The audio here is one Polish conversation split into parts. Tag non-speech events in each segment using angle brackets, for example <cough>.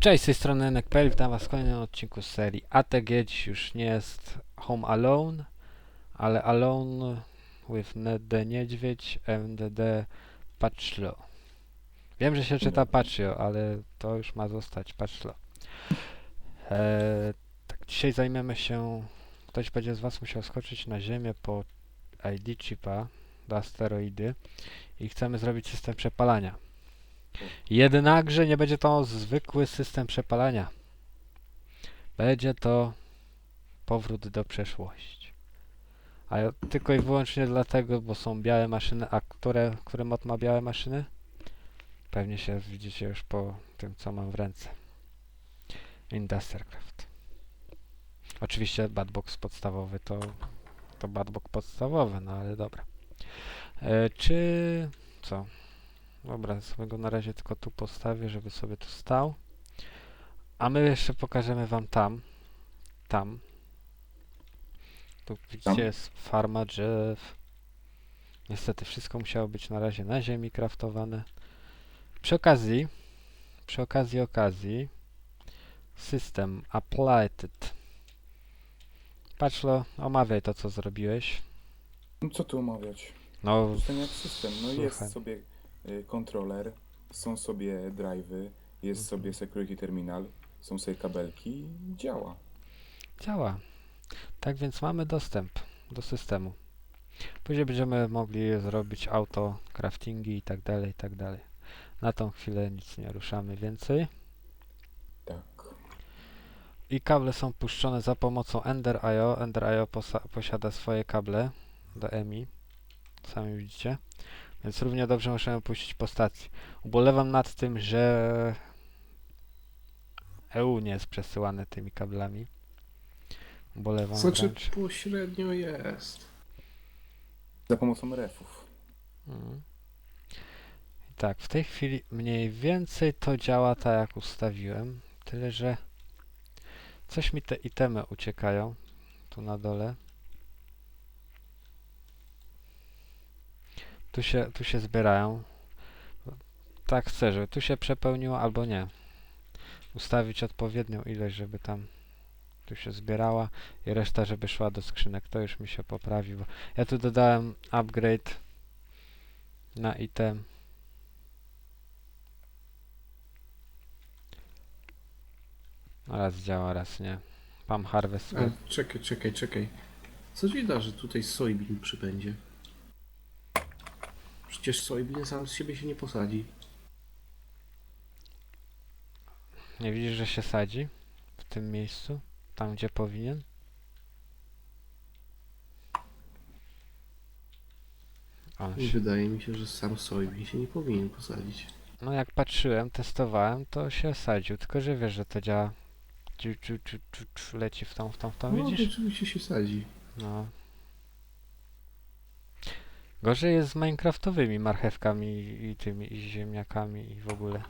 Cześć, z tej strony NekPL, witam was w kolejnym odcinku z serii ATG. Dziś już nie jest Home Alone, ale Alone with ND Niedźwiedź MDD Patchlo. Wiem, że się czyta Patchio, ale to już ma zostać Patchlo. Eee, tak, dzisiaj zajmiemy się, ktoś będzie z was musiał skoczyć na ziemię po ID chipa do asteroidy i chcemy zrobić system przepalania. Jednakże nie będzie to zwykły system przepalania. Będzie to powrót do przeszłości. A tylko i wyłącznie dlatego, bo są białe maszyny, a które, który mod ma białe maszyny? Pewnie się widzicie już po tym, co mam w ręce. Industrialcraft. Oczywiście Badbox podstawowy to, to Badbox podstawowy, no ale dobra. E, czy co? Dobra, sobie go na razie tylko tu postawię, żeby sobie tu stał. A my jeszcze pokażemy wam tam. Tam. Tu widzicie jest farma drzew. Niestety wszystko musiało być na razie na ziemi kraftowane. Przy okazji, przy okazji okazji, system applied. Patrzlo, omawiaj to co zrobiłeś. No co tu omawiać? No, System jak system. No Słuchaj. jest sobie kontroler, są sobie drive'y, jest Mhm. sobie security terminal, są sobie kabelki i działa. Działa. Tak więc mamy dostęp do systemu. Później będziemy mogli zrobić auto, craftingi i tak dalej, i tak dalej. Na tą chwilę nic nie ruszamy więcej. Tak. I kable są puszczone za pomocą Ender.io. Ender.io posiada swoje kable do EMI. Sami widzicie. Więc równie dobrze możemy puścić po stacji. Ubolewam nad tym, że EU nie jest przesyłane tymi kablami. Ubolewam Znaczy wręcz. pośrednio jest. Za pomocą refów. Mhm. I tak, w tej chwili mniej więcej to działa tak jak ustawiłem, tyle że coś mi te itemy uciekają tu na dole. Tu się, tu się zbierają. Tak chcę, żeby tu się przepełniło albo nie. Ustawić odpowiednią ilość, żeby tam tu się zbierała i reszta, żeby szła do skrzynek. To już mi się poprawi, bo ja tu dodałem upgrade na item. Raz działa, raz nie. Pam harvest. A, czekaj, czekaj, czekaj. Co ci da, że tutaj soybean przybędzie? Przecież soybean sam z siebie się nie posadzi. Nie widzisz, że się sadzi w tym miejscu? Tam, gdzie powinien? On I się, wydaje mi się, że sam soybean się nie powinien posadzić. no jak patrzyłem, testowałem, to się sadził, tylko że wiesz, że to działa. Ciu, ciu, ciu, ciu, ciu, leci w tą, w tą, w tą, No, widzisz? oczywiście się sadzi. No. Gorzej jest z minecraftowymi marchewkami i, i tymi i ziemniakami i w ogóle.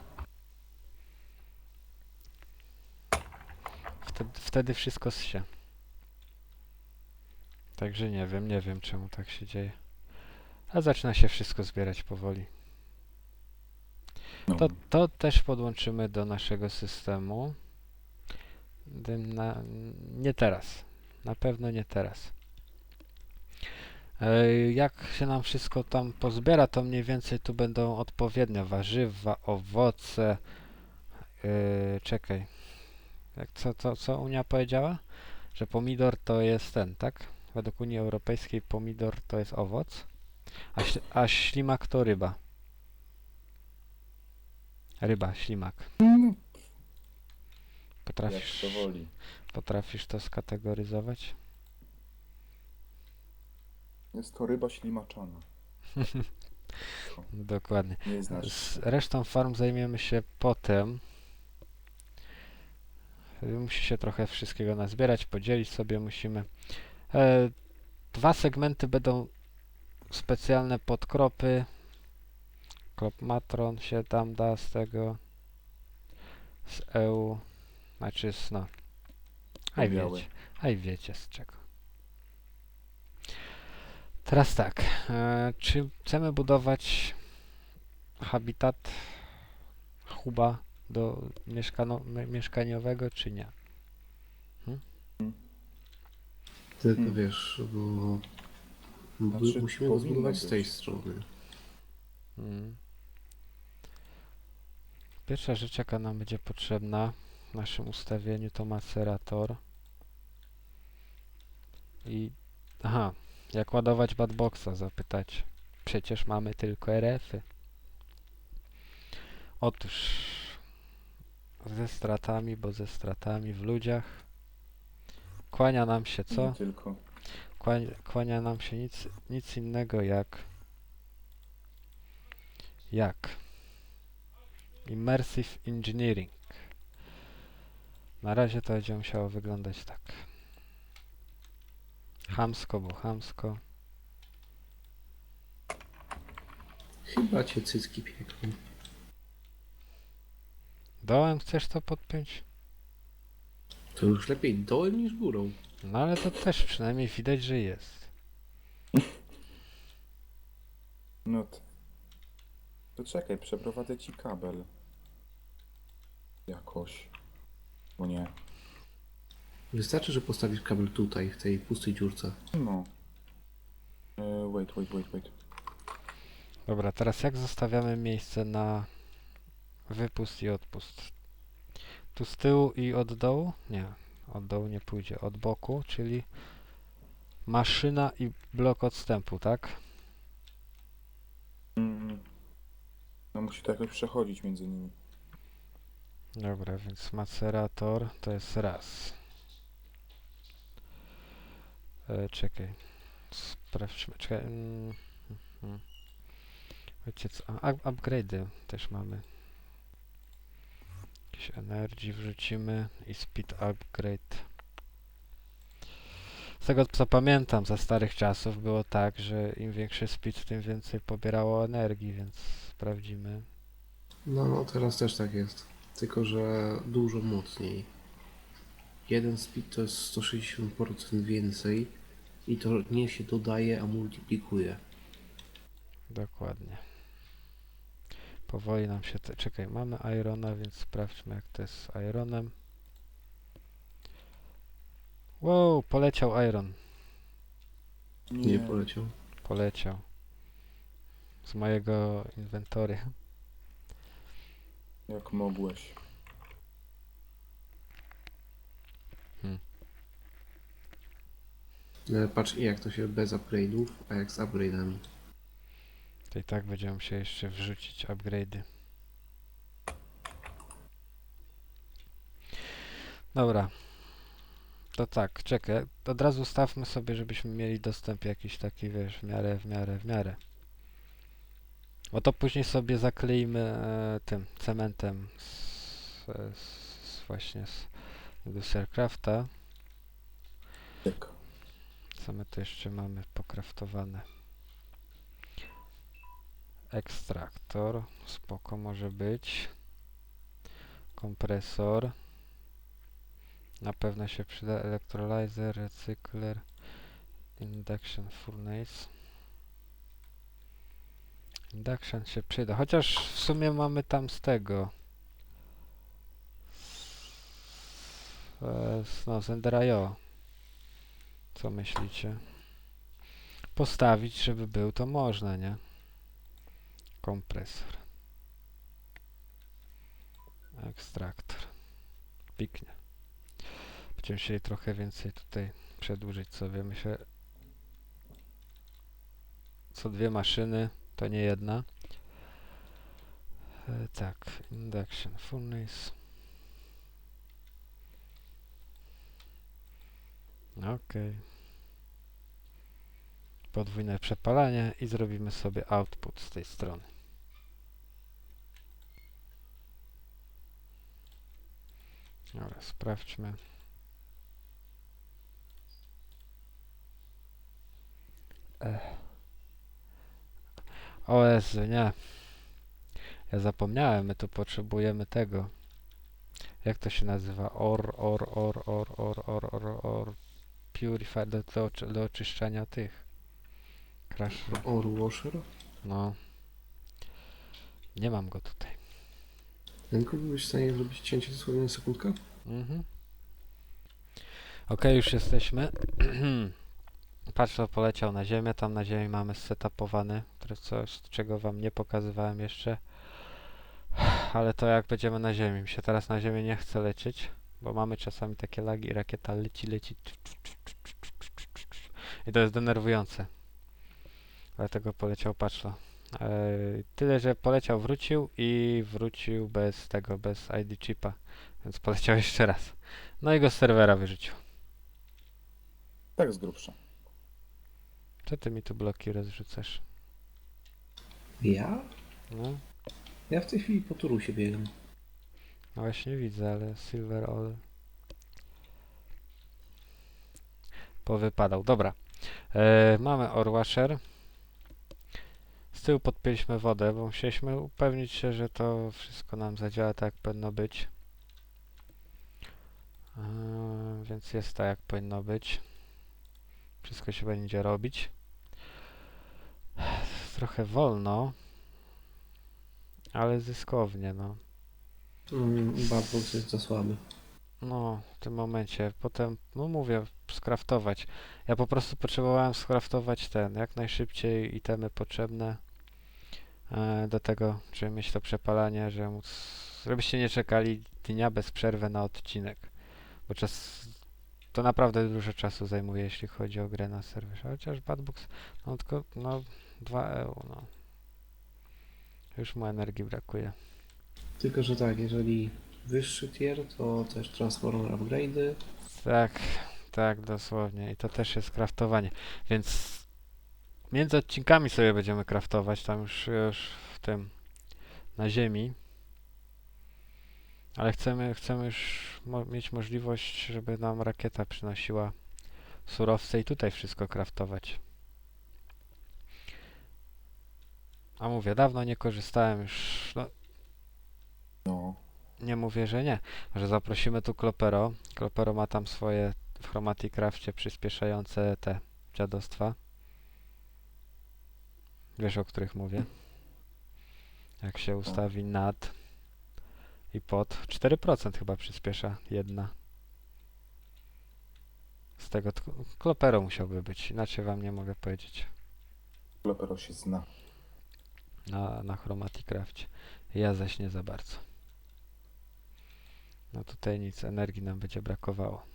Wtedy, wtedy wszystko się. Także nie wiem, nie wiem czemu tak się dzieje. A zaczyna się wszystko zbierać powoli. No. To, to też podłączymy do naszego systemu. Dym na, nie teraz. Na pewno nie teraz. E, Jak się nam wszystko tam pozbiera, to mniej więcej tu będą odpowiednio warzywa, owoce. Yy, czekaj. Jak, co, co, co Unia powiedziała? Że pomidor to jest ten, tak? Według Unii Europejskiej pomidor to jest owoc, a, śl- a ślimak to ryba. Ryba, ślimak. Jak Potrafisz, potrafisz to skategoryzować? Jest to ryba ślimaczana. <laughs> Dokładnie. Nie znasz. Z resztą farm zajmiemy się potem. Musi się trochę wszystkiego nazbierać, podzielić sobie musimy. E, dwa segmenty będą specjalne podkropy. Klop matron się tam da z tego. Z EU. Znaczy z no. Aj wiecie. Aj wiecie z czego. Teraz tak. E, czy chcemy budować habitat huba do mieszkano, mi- mieszkaniowego, czy nie? Tylko Hmm. wiesz, bo... bo Znaczy, musimy go powinno zbudować z tej być. strony. Mm. Pierwsza rzecz, jaka nam będzie potrzebna w naszym ustawieniu, to macerator. I... Aha, jak ładować badboxa, zapytać. Przecież mamy tylko RF-y. Otóż ze stratami, bo ze stratami w ludziach kłania nam się co? Nie tylko. Kłania, kłania nam się nic, nic innego jak jak Immersive Engineering. Na razie to będzie musiało wyglądać tak. Hamsko, bo hamsko. Chyba cię cycki piekną. Dołem chcesz to podpiąć? To już lepiej dołem niż górą. No ale to też przynajmniej widać, że jest. No to... To czekaj, przeprowadzę ci kabel. Jakoś. Bo nie. Wystarczy, że postawisz kabel tutaj, w tej pustej dziurce. No. E, wait, wait, wait, wait. Dobra, teraz jak zostawiamy miejsce na wypust i odpust? Tu z tyłu i od dołu? Nie, od dołu nie pójdzie. Od boku, czyli maszyna i blok odstępu, tak? Mm. No musi to jakoś przechodzić między nimi. Dobra, więc macerator to jest raz. E, czekaj. Sprawdźmy. Czekaj. Mm, co? A, up- upgrade'y też mamy. Jakieś energy wrzucimy i speed upgrade. Z tego co pamiętam za starych czasów było tak, że im większy speed, tym więcej pobierało energii, więc sprawdzimy. No, no teraz też tak jest. Tylko, że dużo mocniej. Jeden speed to jest 160% więcej i to nie się dodaje, a multiplikuje. Dokładnie. Powoli nam się te... Czekaj, mamy Irona, więc sprawdźmy jak to jest z Ironem. Wow, poleciał Iron. Nie poleciał. Poleciał. Z mojego inwentory. Jak mogłeś. Ale patrz jak to się bez upgrade'ów, a jak z upgrade'ami. To i tak będziemy musieli jeszcze wrzucić upgrade'y. Dobra. To tak, czekaj. Od razu ustawmy sobie, żebyśmy mieli dostęp jakiś taki, wiesz, w miarę, w miarę, w miarę. Bo to później sobie zakleimy e, tym cementem z, e, z, właśnie z Industrialcrafta. Tak. Co my tu jeszcze mamy pokraftowane? Ekstraktor, spoko może być. Kompresor. Na pewno się przyda electrolyzer, recykler, induction furnace. Induction się przyda, chociaż w sumie mamy tam z tego. Z, e, no, z Ender.io. Co myślicie? Postawić, żeby był, to można, nie? Kompresor. Ekstraktor. Piknie. Będziemy musieli trochę więcej tutaj przedłużyć sobie. Myślę, co dwie maszyny, to nie jedna. E, tak, induction furnace. Okej. Podwójne przepalanie i zrobimy sobie output z tej strony. Dobra, sprawdźmy. Ech. O Jezu, nie. Ja zapomniałem, my tu potrzebujemy tego. Jak to się nazywa? Or, or, or, or, or, or, or, or. Purifier do, do, do oczyszczania tych. Crash. Or washer? No. Nie mam go tutaj. Rynku byłeś w stanie zrobić cięcie dosłownie na sekundkę? Mhm. Okej, już jesteśmy. <clears throat> Patrz, to poleciał na ziemię. Tam na ziemi mamy setupowany, coś, czego wam nie pokazywałem jeszcze. <sighs> Ale to jak będziemy na ziemi. Mi się teraz na ziemię nie chce lecieć, bo mamy czasami takie lagi. Rakieta leci, leci. I to jest denerwujące. Dlatego poleciał Patrzlo. Eee, tyle, że poleciał, wrócił i wrócił bez tego, bez ID chipa. Więc poleciał <laughs> jeszcze raz. No i go z serwera wyrzucił. Tak z grubsza. Co ty mi tu bloki rozrzucasz? Ja? No, Ja w tej chwili po Turusie biegam. no właśnie widzę, ale Silver All powypadał. Dobra. E, mamy Orwasher. Z tyłu podpięliśmy wodę, bo musieliśmy upewnić się, że to wszystko nam zadziała tak jak powinno być. E, więc jest tak jak powinno być. Wszystko się będzie robić. Trochę wolno, ale zyskownie, no. Barbox jest za słaby. No, w tym momencie. Potem, no mówię, skraftować. Ja po prostu potrzebowałem skraftować ten, jak najszybciej itemy potrzebne e, do tego, żeby mieć to przepalanie, żeby móc, żebyście nie czekali dnia bez przerwy na odcinek. Bo czas, to naprawdę dużo czasu zajmuje, jeśli chodzi o grę na serwerze. Chociaż Badbox, no tylko, no, 2 EU, no. Już mu energii brakuje. Tylko, że tak, jeżeli wyższy tier, to też Transformer Upgrade'y. Tak, tak, dosłownie. I to też jest kraftowanie. Więc między odcinkami sobie będziemy kraftować, tam już, już w tym, na ziemi. Ale chcemy, chcemy już mo mieć możliwość, żeby nam rakieta przynosiła surowce i tutaj wszystko kraftować. A mówię, dawno nie korzystałem już, no, No. nie mówię, że nie. Że zaprosimy tu Klopero. Klopero ma tam swoje w Chromatic Crafcie przyspieszające te dziadostwa. Wiesz, o których mówię. Jak się ustawi nad i pod. 4% chyba przyspiesza jedna. Z tego Klopero musiałby być, inaczej wam nie mogę powiedzieć. Klepero się zna. na, na Chromatic Crafcie. Ja zaś nie za bardzo. No tutaj nic, energii nam będzie brakowało.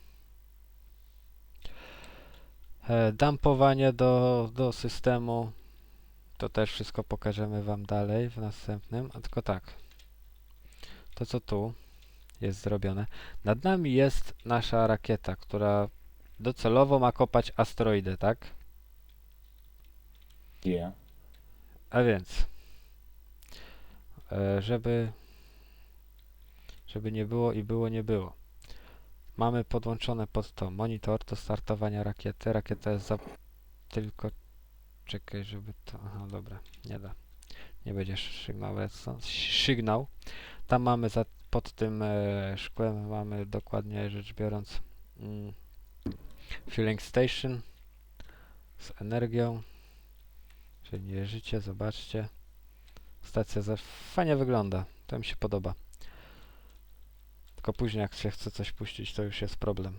E, dumpowanie do, do systemu to też wszystko pokażemy Wam dalej w następnym, a tylko tak. To co tu jest zrobione. Nad nami jest nasza rakieta, która docelowo ma kopać asteroidę, tak? Je. A więc, e, żeby, żeby nie było i było nie było. Mamy podłączone pod to monitor do startowania rakiety. Rakieta jest za tylko czekaj, żeby to. Aha, dobra, nie da. Nie będzie sygnał. Sygnał. Tam mamy za, pod tym e, szkłem mamy dokładnie rzecz biorąc mm, filling station z energią. Czyli nie życie, zobaczcie. Stacja za fajnie wygląda. To mi się podoba. Tylko później jak się chce coś puścić, to już jest problem.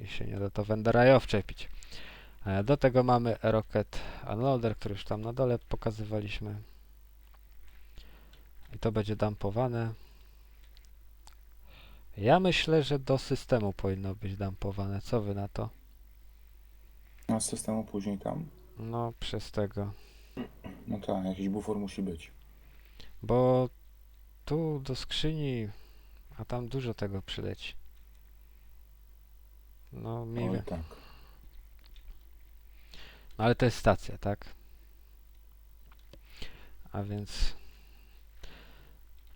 I się nie da to Wendera wczepić. E, Do tego mamy Rocket Unloader, który już tam na dole pokazywaliśmy. I to będzie dumpowane. Ja myślę, że do systemu powinno być dumpowane. Co wy na to? A z systemu później tam? No, przez tego. No tak, jakiś bufor musi być. Bo tu do skrzyni, a tam dużo tego przyleci. No, mniej Oj tak. no, ale to jest stacja, tak? A więc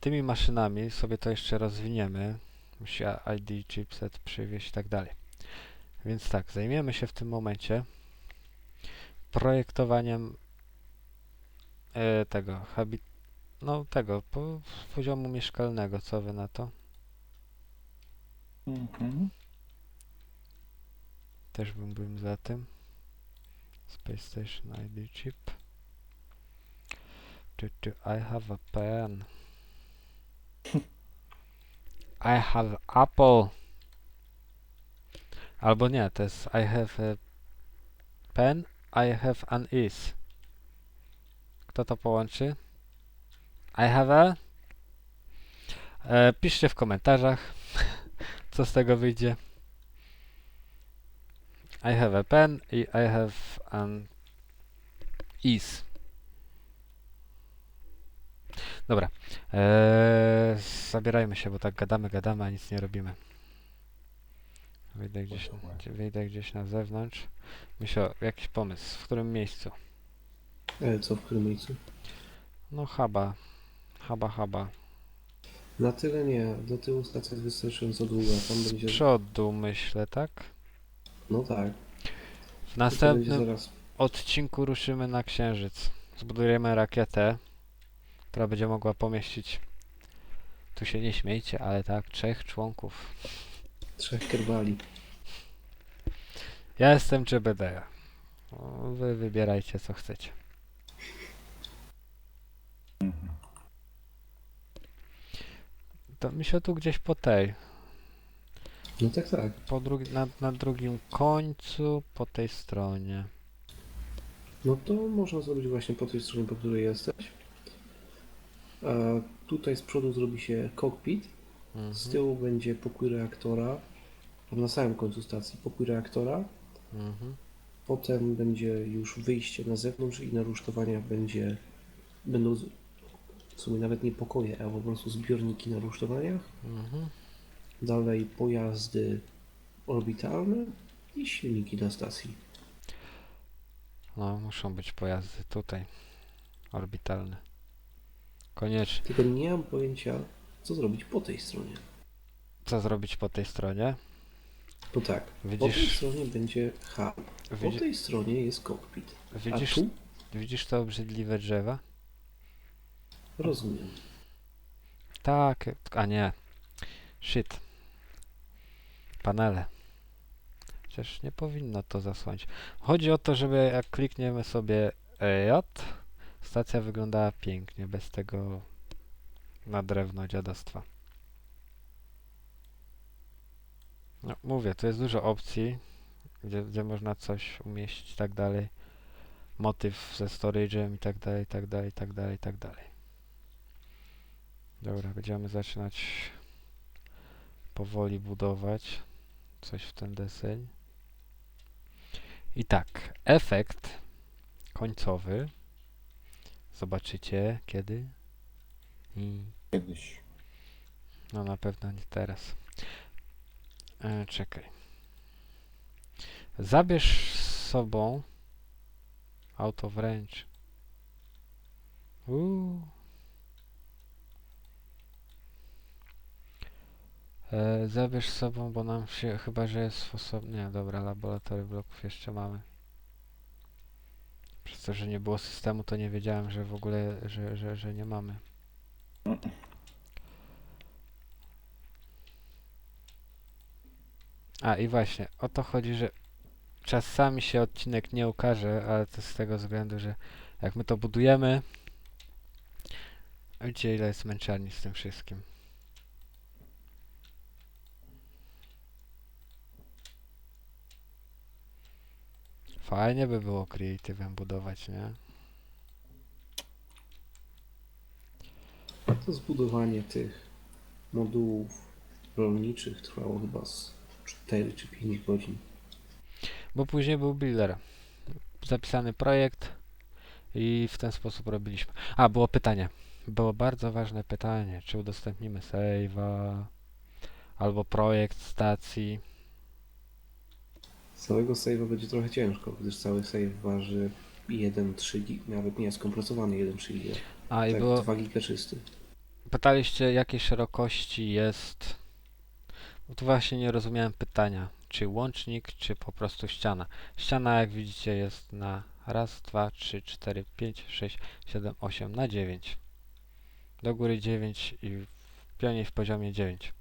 tymi maszynami sobie to jeszcze rozwiniemy. Musi ID, chipset przywieźć i tak dalej. Więc tak, zajmiemy się w tym momencie projektowaniem e, tego habit, no tego po, poziomu mieszkalnego. Co wy na to? Mhm. Też bym był za tym. Space Station ID chip. Tu, tu, I have a pen. I have apple. Albo nie, to jest I have a pen, I have an is. Kto to połączy? I have a. E, piszcie w komentarzach, <laughs> co z tego wyjdzie. I have a pen i I have an is. Dobra. Eee, zabierajmy się, bo tak gadamy, gadamy, a nic nie robimy. Wyjdę gdzieś, wyjdę gdzieś na zewnątrz. Myślę, jakiś pomysł. W którym miejscu? E, co, w którym miejscu? No haba. Haba, haba. Na tyle nie, do tyłu stacja jest wystarczająco długa, tam Z będzie... przodu myślę, tak? No tak. W to będzie następnym zaraz... odcinku ruszymy na Księżyc. Zbudujemy rakietę, która będzie mogła pomieścić, tu się nie śmiejcie, ale tak, trzech członków. Trzech kerbali. Ja jestem GBD. O, Wy wybierajcie co chcecie. To mi się tu gdzieś po tej, No tak, tak. po drugi, na, na drugim końcu, po tej stronie. No to można zrobić właśnie po tej stronie, po której jesteś. A tutaj z przodu zrobi się cockpit, z Mhm, tyłu będzie pokój reaktora, na samym końcu stacji pokój reaktora, mhm. potem będzie już wyjście na zewnątrz i na rusztowania będzie, będą z- w sumie nawet nie pokoje, a po prostu zbiorniki na rusztowaniach, Mhm. dalej pojazdy orbitalne i silniki na stacji. No, muszą być pojazdy tutaj, orbitalne. Koniecznie. Tylko nie mam pojęcia, co zrobić po tej stronie. Co zrobić po tej stronie? Bo tak, po tej Widzisz, stronie będzie hub, po widzi, tej stronie jest cockpit. A widzisz, tu? widzisz te obrzydliwe drzewa? Rozumiem. Tak, a nie. Shit. Panele. Przecież nie powinno to zasłonić. Chodzi o to, żeby jak klikniemy sobie EJ, stacja wyglądała pięknie, bez tego na drewno dziadostwa. No, mówię, tu jest dużo opcji, gdzie, gdzie można coś umieścić i tak dalej. Motyw ze storage'em i tak dalej, i tak dalej, i tak dalej, i tak dalej. Dobra, będziemy zaczynać powoli budować coś w ten deseń. I tak, efekt końcowy zobaczycie kiedy i Kiedyś. no na pewno nie teraz. E, czekaj. Zabierz z sobą auto wręcz. Uuu. E, zabierz z sobą, bo nam się, chyba że jest osobnie, nie, dobra, laboratory bloków jeszcze mamy. Przez to, że nie było systemu, to nie wiedziałem, że w ogóle, że, że, że nie mamy. A i właśnie, o to chodzi, że czasami się odcinek nie ukaże, ale to z tego względu, że jak my to budujemy, widzicie ile jest męczarni z tym wszystkim. Fajnie by było creative'em budować, nie? To zbudowanie tych modułów rolniczych trwało chyba z 4 czy 5 godzin. Bo później był builder. Zapisany projekt i w ten sposób robiliśmy. A, było pytanie. Było bardzo ważne pytanie, czy udostępnimy save'a albo projekt stacji. Z całego save'a będzie trochę ciężko, gdyż cały save waży 1,3 gig, nawet nie jest kompresowany 1,3 giga. A i Tak, było, 2 giga czysty. pytaliście jakiej szerokości jest. Bo tu właśnie nie rozumiałem pytania. Czy łącznik, czy po prostu ściana. Ściana, jak widzicie, jest na raz, dwa, trzy, cztery, pięć, sześć, siedem, osiem, na 9. Do góry 9 i w pionie w poziomie 9.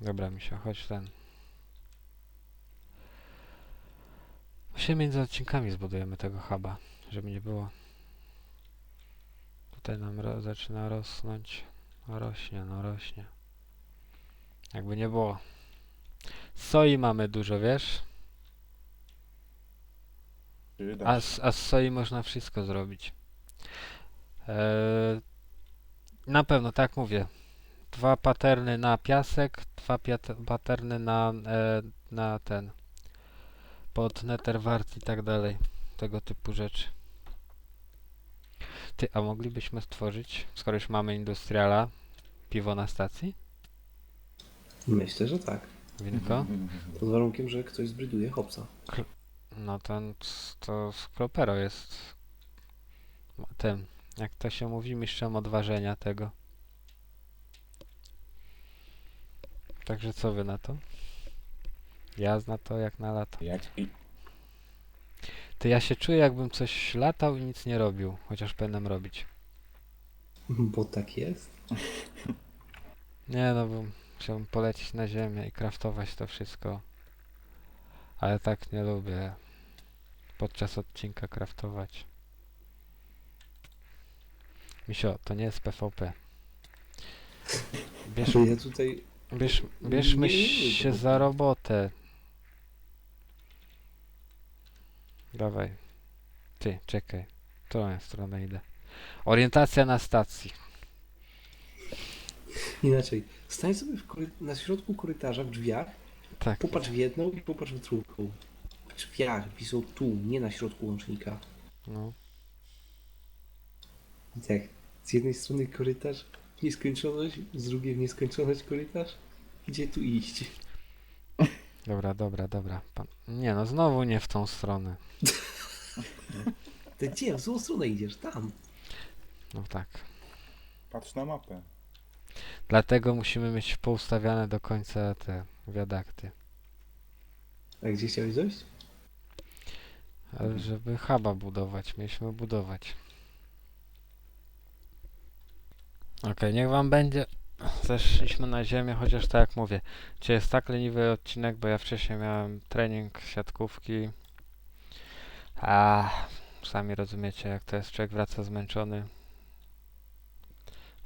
Dobra, mi się chodź ten. Właśnie między odcinkami zbudujemy tego huba, żeby nie było. Tutaj nam ro zaczyna rosnąć. No rośnie, no rośnie. Jakby nie było. Soi mamy dużo, wiesz? A z, a z soi można wszystko zrobić. Eee, na pewno, tak mówię. Dwa paterny na piasek, dwa paterny na, e, na ten. Pod netherwart i tak dalej. Tego typu rzeczy. Ty, a moglibyśmy stworzyć, skoro już mamy industriala, piwo na stacji? Myślę, że tak. Winko? Pod warunkiem, że ktoś zbryduje hopsa. No to, to Sklopero jest tym, jak to się mówi, mistrzem odważenia tego. Także co wy na to? Ja na to jak na lato. Jak i Ty ja się czuję jakbym coś latał i nic nie robił, chociaż powinienem robić. Bo tak jest. <laughs> Nie no, bo chciałbym polecieć na ziemię i kraftować to wszystko. Ale tak nie lubię podczas odcinka kraftować. Misio, to nie jest PvP. Bierz, Ja tutaj bierz, bierzmy Nie, nie, nie, się za robotę. Dawaj. Ty, czekaj. To ja stronę idę. Orientacja na stacji. inaczej. Stań sobie na środku korytarza w drzwiach, Tak. popatrz w jedną i popatrz w drugą. W drzwiach, pisał tu, nie na środku łącznika. No. I tak, z jednej strony korytarz w nieskończoność, z drugiej w nieskończoność korytarz. Gdzie tu iść? Dobra, dobra, dobra. Pan... Nie no, znowu nie w tą stronę. Ty gdzie? W złą stronę idziesz, tam. No tak. patrz na mapę. Dlatego musimy mieć poustawiane do końca te wiadakty. A gdzie chciałeś dojść? Ale żeby huba budować, mieliśmy budować. Okej, niech wam będzie. Zeszliśmy na ziemię, chociaż tak jak mówię. Dzisiaj jest tak leniwy odcinek, bo ja wcześniej miałem trening siatkówki. A sami rozumiecie, jak to jest. Człowiek wraca zmęczony.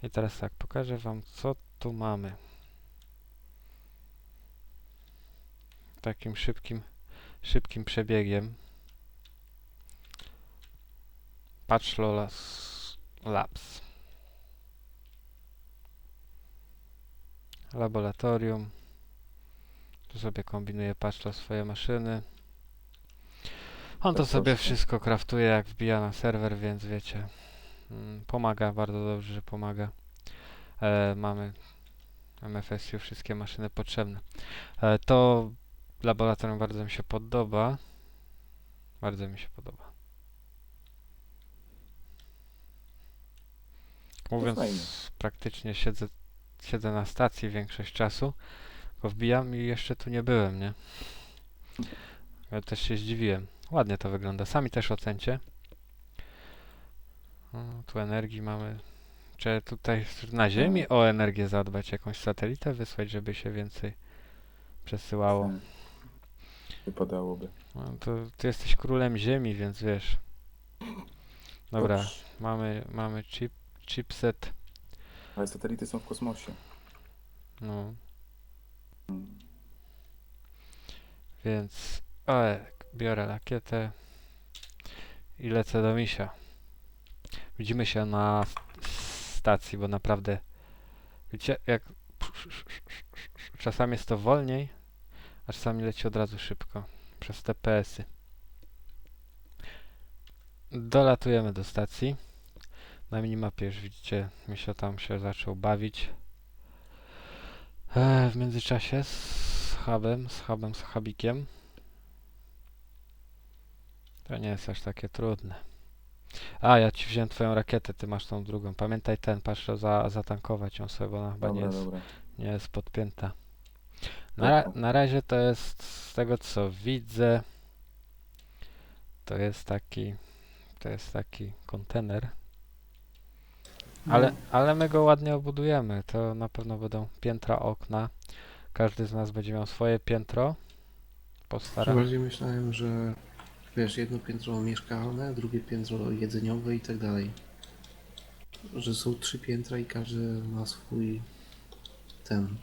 I teraz tak, pokażę wam, co tu mamy. Takim szybkim, szybkim przebiegiem. Patch Lolas Labs. Laboratorium. Tu sobie kombinuje Patchlo swoje maszyny. On to Tak sobie wszystko kraftuje jak wbija na serwer, więc wiecie. mm, Pomaga, bardzo dobrze, że pomaga. E, mamy MFSU wszystkie maszyny potrzebne. E, to laboratorium bardzo mi się podoba. Bardzo mi się podoba. Mówiąc, praktycznie siedzę, siedzę na stacji większość czasu, go wbijam i jeszcze tu nie byłem, nie? Ja też się zdziwiłem. Ładnie to wygląda. Sami też ocencie. O, tu energii mamy. Czy tutaj na Ziemi o energię zadbać, jakąś satelitę wysłać, żeby się więcej przesyłało? Wypadałoby. No, to ty jesteś królem Ziemi, więc wiesz. Dobra, Dobrze. mamy, mamy chip, chipset. Ale satelity są w kosmosie. No, więc ale biorę rakietę i lecę do misia. Widzimy się na stacji, bo naprawdę wiecie, jak czasami jest to wolniej, a czasami leci od razu szybko przez te PS-y. Dolatujemy do stacji. Na minimapie już widzicie, Misio tam się zaczął bawić. E, w międzyczasie z hubem, z hubem, z hubikiem. To nie jest aż takie trudne. A, ja ci wziąłem twoją rakietę, ty masz tą drugą. Pamiętaj ten, patrz, za, zatankować ją sobie, bo ona chyba nie Dobra, jest, dobra. nie jest podpięta. Na, ra- na razie to jest, z tego co widzę, to jest taki, to jest taki kontener. Ale, ale my go ładnie obudujemy. To na pewno będą piętra okna. Każdy z nas będzie miał swoje piętro. Postaram. Bardziej myślałem, że wiesz, jedno piętro mieszkalne, drugie piętro jedzeniowe i tak dalej. że są trzy piętra i każdy ma swój ten.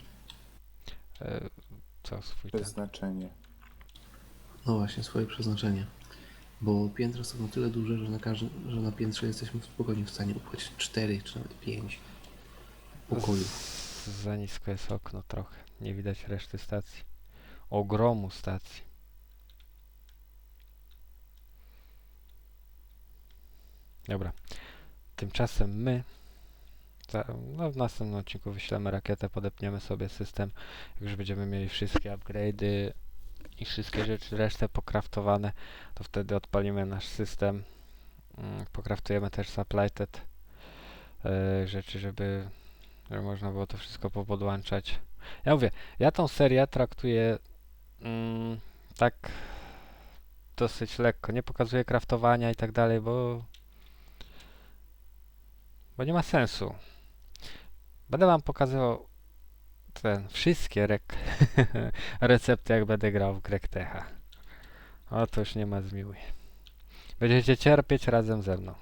E, co swój ten. Przeznaczenie. No właśnie, swoje przeznaczenie. Bo piętra są na tyle duże, że na, że na piętrze jesteśmy spokojnie w stanie upchać cztery czy nawet pięć pokojów. Z- Za nisko jest okno trochę. Nie widać reszty stacji. Ogromu stacji. Dobra. Tymczasem my za, no w następnym odcinku wyślemy rakietę, podepniemy sobie system. Jak już będziemy mieli wszystkie upgrade'y i wszystkie rzeczy, resztę pokraftowane, to wtedy odpalimy nasz system. Mm, Pokraftujemy też supplited e, rzeczy, żeby żeby można było to wszystko popodłączać. Ja mówię, ja tą serię traktuję mm, tak dosyć lekko. Nie pokazuję kraftowania i tak dalej, bo bo nie ma sensu. Będę wam pokazywał ten, wszystkie rek <laughs> recepty, jak będę grał w Grektecha. O, to już nie ma zmiłuj. Będziecie cierpieć razem ze mną.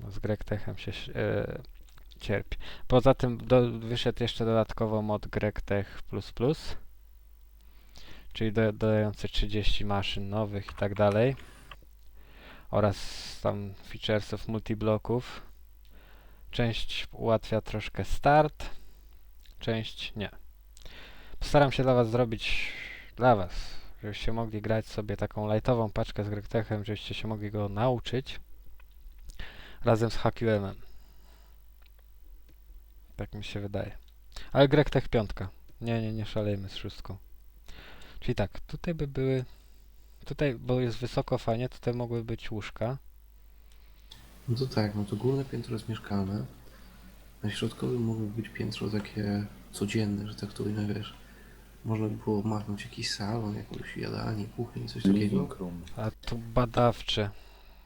No, z Grektechem się e, cierpi. Poza tym do, wyszedł jeszcze dodatkowo mod Grektech++, czyli do, dodający 30 maszyn nowych i tak dalej. Oraz tam featuresów multibloków. Część ułatwia troszkę start, część nie. Postaram się dla was zrobić, dla was, żebyście mogli grać sobie taką lightową paczkę z Grektechem, żebyście się mogli go nauczyć razem z HQM-em. Tak mi się wydaje. Ale Grektech piątka. Nie, nie, nie szalejmy z szóstką. Czyli tak, tutaj by były... Tutaj, bo jest wysoko fajnie, tutaj mogły być łóżka. No to tak, no to górne piętro jest mieszkalne. Na środkowym mogło być piętro takie codzienne, że tak to ujmę, wiesz. Można by było machnąć jakiś salon, jakąś jadalnię, kuchnię, coś takiego. Living room. A tu badawcze.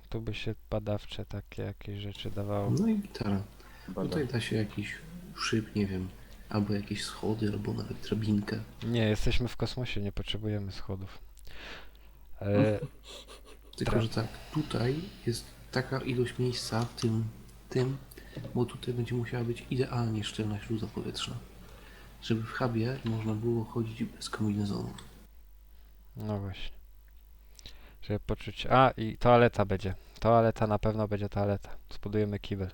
Tu by się badawcze takie jakieś rzeczy dawało. No i gitara. Bada. Tutaj da się jakiś szyb, nie wiem, albo jakieś schody, albo nawet drabinkę. Nie, jesteśmy w kosmosie, nie potrzebujemy schodów. E, Tylko, że tak, tutaj jest taka ilość miejsca w tym, tym, bo tutaj będzie musiała być idealnie szczelna śluza powietrzna. Żeby w hubie można było chodzić bez kombinezonów. no właśnie. Żeby poczuć... A, i toaleta będzie. Toaleta na pewno będzie toaleta. Zbudujemy kibel.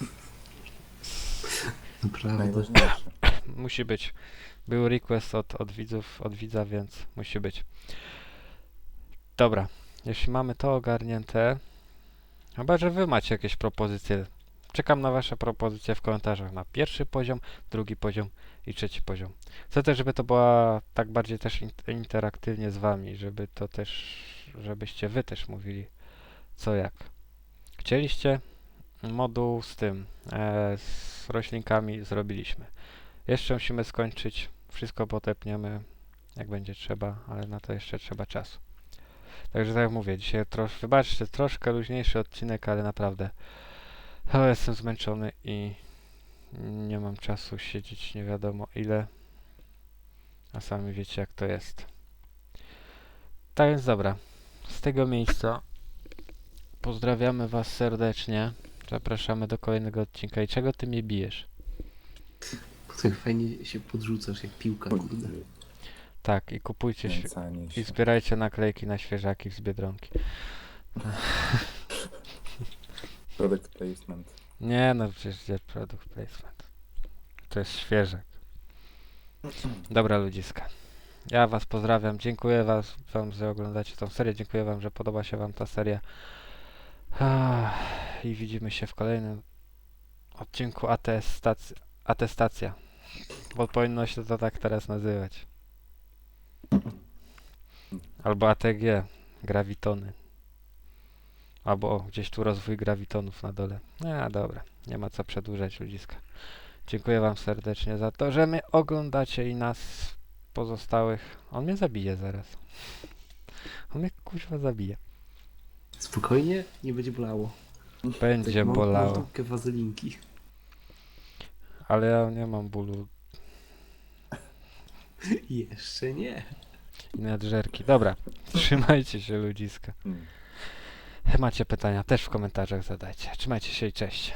<laughs> Naprawdę. Najważniejsze. <coughs> Musi być. Był request od, od widzów, od widza, więc musi być. Dobra, jeśli mamy to ogarnięte, chyba że wy macie jakieś propozycje. Czekam na wasze propozycje w komentarzach na pierwszy poziom, drugi poziom i trzeci poziom. Chcę też, żeby to była tak bardziej też in- interaktywnie z wami, żeby to też, żebyście wy też mówili co jak. Chcieliście moduł z tym, e, z roślinkami zrobiliśmy. Jeszcze musimy skończyć. Wszystko potepniemy jak będzie trzeba, ale na to jeszcze trzeba czasu. Także tak jak mówię, dzisiaj trosz, wybaczcie, troszkę luźniejszy odcinek, ale naprawdę jestem zmęczony i nie mam czasu siedzieć nie wiadomo ile. A sami wiecie jak to jest. Tak więc dobra, z tego miejsca pozdrawiamy Was serdecznie. Zapraszamy do kolejnego odcinka. I czego Ty mnie bijesz? Tak fajnie się podrzucasz jak piłka, kurde. Tak, i kupujcie świe- i się. zbierajcie naklejki na świeżaki z Biedronki. <laughs> Product placement. Nie no, przecież gdzie product placement. To jest świeżak. <clears throat> Dobra ludziska. Ja was pozdrawiam. Dziękuję was, wam, że oglądacie tą serię. Dziękuję wam, że podoba się wam ta seria. Ah, I widzimy się w kolejnym odcinku atestac- atestacja. Bo powinno się to tak teraz nazywać. Albo ATG. Grawitony. Albo gdzieś tu rozwój grawitonów na dole. A dobra, nie ma co przedłużać ludziska. Dziękuję wam serdecznie za to, że mnie oglądacie i nas pozostałych. On mnie zabije zaraz. On mnie kuźwa zabije. Spokojnie, nie będzie bolało. Będzie Mam- bolało. Mam wazelinki. Ale ja nie mam bólu <laughs> Jeszcze nie. i nadżerki. Dobra, trzymajcie się ludziska. Hmm. Macie pytania też w komentarzach zadajcie. Trzymajcie się i cześć.